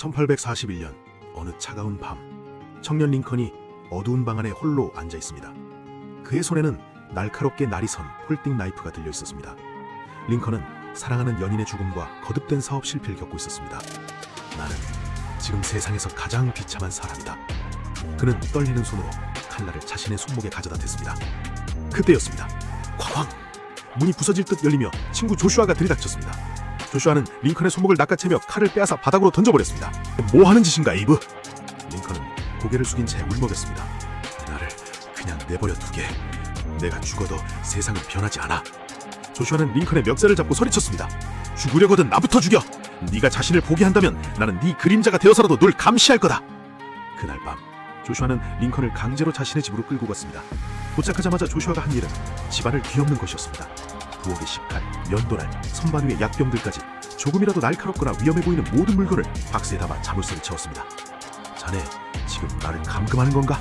1841년 어느 차가운 밤 청년 링컨이 어두운 방 안에 홀로 앉아 있습니다. 그의 손에는 날카롭게 날이 선 폴딩 나이프가 들려 있었습니다. 링컨은 사랑하는 연인의 죽음과 거듭된 사업 실패를 겪고 있었습니다. 나는 지금 세상에서 가장 비참한 사람이다. 그는 떨리는 손으로 칼날을 자신의 손목에 가져다 댔습니다. 그때였습니다. 쾅쾅! 문이 부서질 듯 열리며 친구 조슈아가 들이닥쳤습니다. 조슈아는 링컨의 손목을 낚아채며 칼을 빼앗아 바닥으로 던져버렸습니다. 뭐 하는 짓인가, 이브? 링컨은 고개를 숙인 채 울먹였습니다. 나를 그냥 내버려 두게. 내가 죽어도 세상은 변하지 않아. 조슈아는 링컨의 멱살을 잡고 소리쳤습니다. 죽으려거든 나부터 죽여. 네가 자신을 포기한다면 나는 네 그림자가 되어서라도 널 감시할 거다. 그날 밤 조슈아는 링컨을 강제로 자신의 집으로 끌고 갔습니다. 도착하자마자 조슈아가 한 일은 집안을 뒤엎는 것이었습니다. 부엌의 식칼, 면도날, 선반 위의 약병들까지 조금이라도 날카롭거나 위험해 보이는 모든 물건을 박스에 담아 자물쇠를 채웠습니다. 자네 지금 나를 감금하는 건가?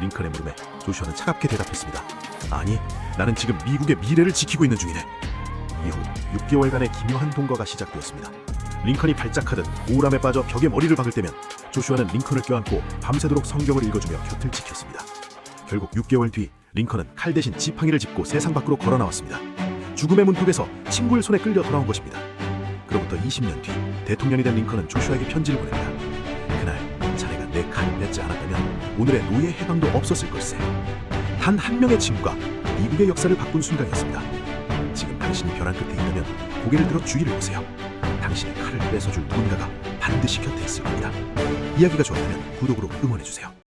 링컨의 물음에 조슈아는 차갑게 대답했습니다. 아니, 나는 지금 미국의 미래를 지키고 있는 중이네. 이후 6개월간의 기묘한 동거가 시작되었습니다. 링컨이 발작하듯 우울함에 빠져 벽에 머리를 박을 때면 조슈아는 링컨을 껴안고 밤새도록 성경을 읽어주며 곁을 지켰습니다. 결국 6개월 뒤 링컨은 칼 대신 지팡이를 짚고 세상 밖으로 걸어 나왔습니다. 죽음의 문턱에서 친구의 손에 끌려 돌아온 것입니다. 그로부터 20년 뒤 대통령이 된 링컨은 조슈아에게 편지를 보냅니다. 그날 자네가 내 칼을 맺지 않았다면 오늘의 노예 해방도 없었을 걸세. 단 한 명의 친구가 미국의 역사를 바꾼 순간이었습니다. 지금 당신이 벼랑 끝에 있다면 고개를 들어 주위를 보세요. 당신의 칼을 뺏어줄 누군가가 반드시 곁에 있을 겁니다. 이야기가 좋았다면 구독으로 응원해주세요.